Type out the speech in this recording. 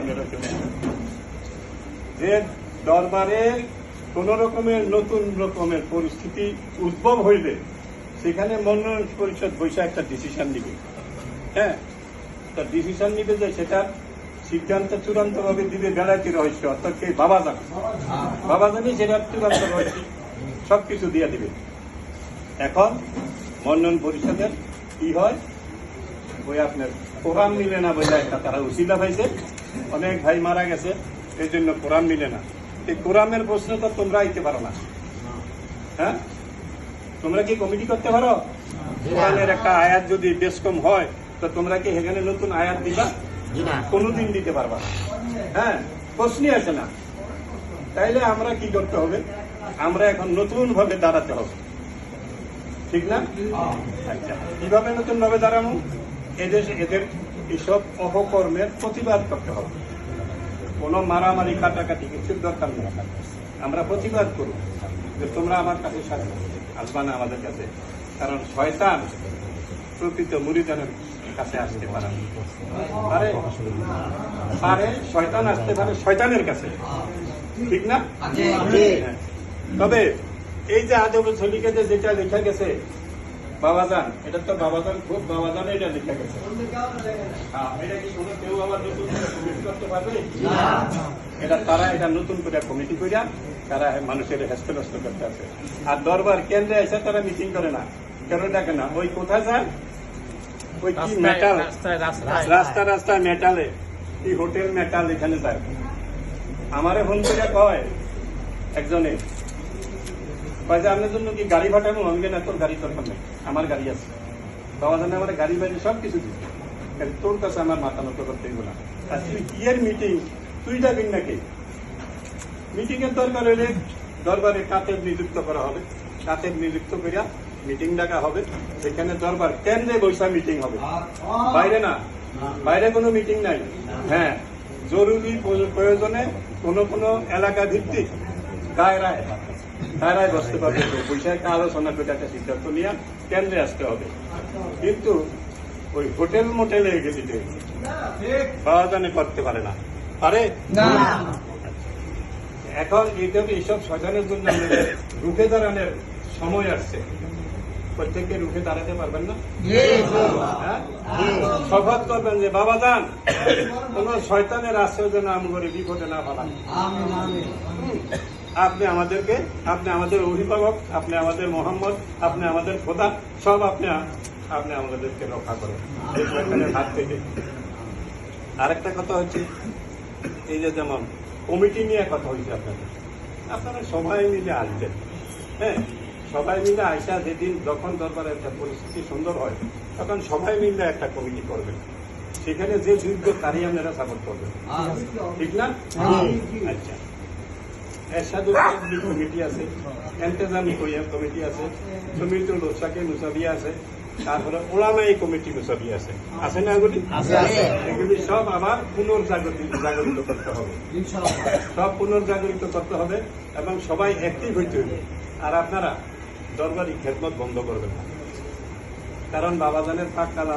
আমরা যে দরবারে কোন রকমের নতুন রকমের পরিস্থিতি উদ্ভব হইলে সেখানে মনোনয়ন পরিষদ বৈশা একটা ডিসিশন নিবে। হ্যাঁ তা ডিসিশন নিবে যে সেটা সিদ্ধান্ত চূড়ান্ত ভাবে দিবে বেলাইতি রহস্য, অর্থাৎ কে? বাবা জানে বাবা জানি সেটা চূড়ান্ত রহস্য, সবকিছু দিয়ে দিবে। এখন মন্ডন পরিষদের কি হয়? ওই আপনার কোরআন মিলে না বলে একটা তারা উশিলা পাইছে। অনেক ভাই মারা গেছে এই জন্য কোরআন মিলে না। এই কোরআনের প্রশ্ন তো তোমরা আইতে পারো না। হ্যাঁ? তোমরা কি কমিটি করতে পারো? কোরআনের একটা আয়াত যদি বেশ কম হয় তো তোমরা কি এখানে নতুন আয়াত দিবা? কোনোদিন দিতে পারবা হ্যাঁ? প্রশ্নই আসে না। তাইলে আমরা কি করতে হবে? আমরা এখন নতুন ভাবে দাঁড়াতে হবে। ঠিক না? আচ্ছা কীভাবে নতুন ভাবে দাঁড়ানো এদের এদের এসব অপকর্মের প্রতিবাদ করতে হবে। কোনো মারামারি কাটাকাটি কিছুর দরকার নেই। আমরা প্রতিবাদ করব যে তোমরা আমার কাছে সাথে আসবা না আমাদের কাছে। কারণ শয়তান প্রকৃত মুরিদানের কাছে আসতে পারে। পারে? পারে শয়তান আসতে পারে শয়তানের কাছে। ঠিক না? হ্যাঁ। তবে এই যে আজব ছলিকাতে যেটা লেখা গেছে বাবাজান এটা তো বাবাজান খুব বাবাজান এটা লেখা গেছে। হ্যাঁ, এটা কি কোনো কেউ আবার নতুন করে কমিটি করতে পারবে? এটা তারা এটা নতুন করে কমিটি করিয়া তারা মানুষের হেস্তনস্ত করতে আছে। আর দরবার কেন্দ্রে এসে তারা মিটিং করে না। কেন ডাকে না? ওই কোথায় যায় ওই কি মেটাল রাস্তা রাস্তায় মেটালে কি হোটেল মেটাল এখানে যায় আমারে ফোন করে কয় একজনে। কয় যে আপনার জন্য কি গাড়ি পাঠাবো? আমি কেন তোর গাড়ি দরকার নেই আমার গাড়ি আছে। বাবা জানে আমার গাড়ি বাড়ি সব কিছু দিচ্ছে তোর কাছে আমার মাথা নত করতে না। আর তুই কি এর মিটিং তুই যাবি নাকি? মিটিং এর দরকার হলে দরবারে কাতের নিযুক্ত করা হবে। কাতের নিযুক্ত করিয়া মিটিং ডাকা হবে। সেখানে দরবার কেন্দ্রে বৈশা মিটিং হবে। বাইরে না? বাইরে কোনো মিটিং নাই। হ্যাঁ। জরুরি প্রয়োজনে কোনো কোনো এলাকা ভিত্তিক দায়রায় দায়রায় বসতে পারবে বৈশাখ আলোচনা করে একটা সিদ্ধান্ত নিয়ে কেন্দ্রে আসতে হবে। কিন্তু ওই হোটেল মোটেলে পাওয়া জানে করতে পারে না। পারে? এখন এইটা এইসব শয়তানের জন্য আমাদের রুখে দাঁড়ানোর সময় আসছে। প্রত্যেককে রুখে দাঁড়াতে পারবেন না? হ্যাঁ? শপথ করবেন যে বাবা যান কোন শয়তানের আশ্রয় যেন আমি করে বিপদে না ফেলান আপনি আমাদেরকে আপনি আমাদের অভিভাবক আপনি আমাদের মোহাম্মদ আপনি আমাদের খোদা সব আপনি আপনি আমাদেরকে রক্ষা করেন। হাত থেকে। আরেকটা কথা হচ্ছে এই যে যেমন কমিটি নিয়ে কথা হয়েছে আপনাদের আপনারা সবাই মিলে আসবেন। হ্যাঁ সবাই মিলে আইসা যেদিন যখন দরবারে একটা পরিস্থিতি সুন্দর হয় তখন সবাই মিলে একটা কমিটি করবেন। সেখানে যে যোগ্য তারই আপনারা সাপোর্ট করবেন। ঠিক না? আচ্ছা। এরশাদুল কমিটি আছে এন্তেজামি কমিটি আছে সমিতুল রোসাকে মুসাবিয়া আছে তারপরে ওলামাই কমিটি মুসাবিয়া আছে। আছে না এগুলি আছে, আছে। এগুলি সব আবার পুনর্জাগরিত জাগরিত করতে হবে। সব পুনর্জাগরিত করতে হবে এবং সবাই অ্যাক্টিভ হইতে হবে আর আপনারা দরবারি খেদমত বন্ধ করবেন না কারণ বাবাজানের পাক কালাম